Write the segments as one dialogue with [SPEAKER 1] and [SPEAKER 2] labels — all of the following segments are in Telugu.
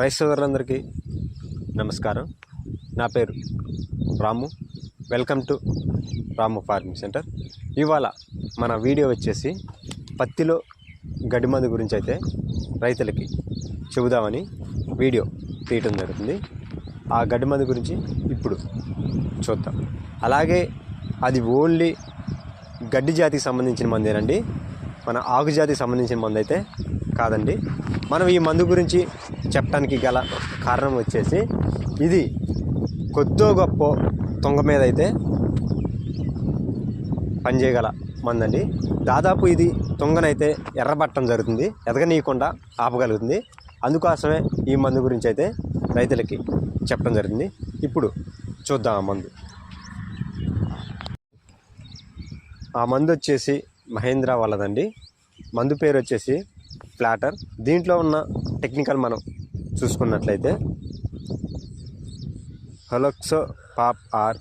[SPEAKER 1] రైస్ సోదరులందరికీ నమస్కారం. నా పేరు Ramu. Welcome to Ramu farming centre. ఇవాళ మన వీడియో వచ్చేసి పత్తిలో గడ్డి మందు గురించి అయితే రైతులకి చెబుదామని వీడియో తీయటం జరుగుతుంది. ఆ గడ్డి మందు గురించి ఇప్పుడు చూద్దాం. అలాగే అది ఓన్లీ గడ్డి జాతికి సంబంధించిన మందేనండి. మన ఆకుజాతికి సంబంధించిన మందు అయితే కాదండి. మనం ఈ మందు గురించి చెప్పడానికి గల కారణం వచ్చేసి ఇది కొద్దో గొప్ప తొంగ మీద అయితే పనిచేయగల మందండి. దాదాపు ఇది తొంగనైతే ఎర్రబట్టడం జరుగుతుంది ఎదగనీయకుండా ఆపగలుగుతుంది. అందుకోసమే ఈ మందు గురించి అయితే రైతులకి చెప్పడం జరిగింది. ఇప్పుడు చూద్దాం ఆ మందు. ఆ మందు వచ్చేసి మహేంద్ర వాళ్ళదండి మందు పేరు వచ్చేసి ఫ్లాటర్ దీంట్లో ఉన్న టెక్నికల్ మనం చూసుకున్నట్లయితే హొలక్సో పాప్ ఆర్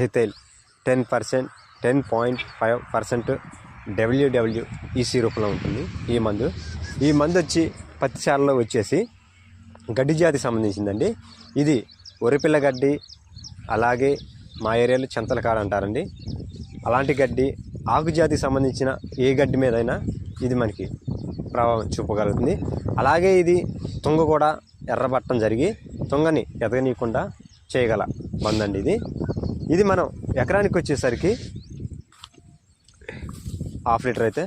[SPEAKER 1] హితైల్ ten percent ten point five percent WW EC రూపంలో ఉంటుంది ఈ మందు. ఈ మందు వచ్చి పత్తిశాలలో వచ్చేసి గడ్డి జాతికి సంబంధించిందండి. ఇది ఒరిపిల్ల గడ్డి అలాగే మా ఏరియాలో చింతల కాడ అంటారండి. అలాంటి గడ్డి ఆకుజాతికి సంబంధించిన ఏ గడ్డి మీదైనా ఇది మనకి ప్రభావం చూపగలుగుతుంది. అలాగే ఇది తుంగ కూడా ఎర్రబట్టం జరిగి తుంగని ఎదగనీయకుండా చేయగల మందండి ఇది. ఇది మనం ఎకరానికి వచ్చేసరికి హాఫ్ లీటర్ అయితే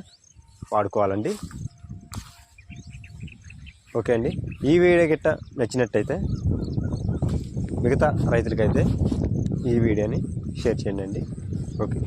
[SPEAKER 1] వాడుకోవాలండి. ఓకే అండి. ఈ వీడియో గిట్ట నచ్చినట్టయితే మిగతా రైతులకైతే ఈ వీడియోని షేర్ చేయండి ಓಕೆ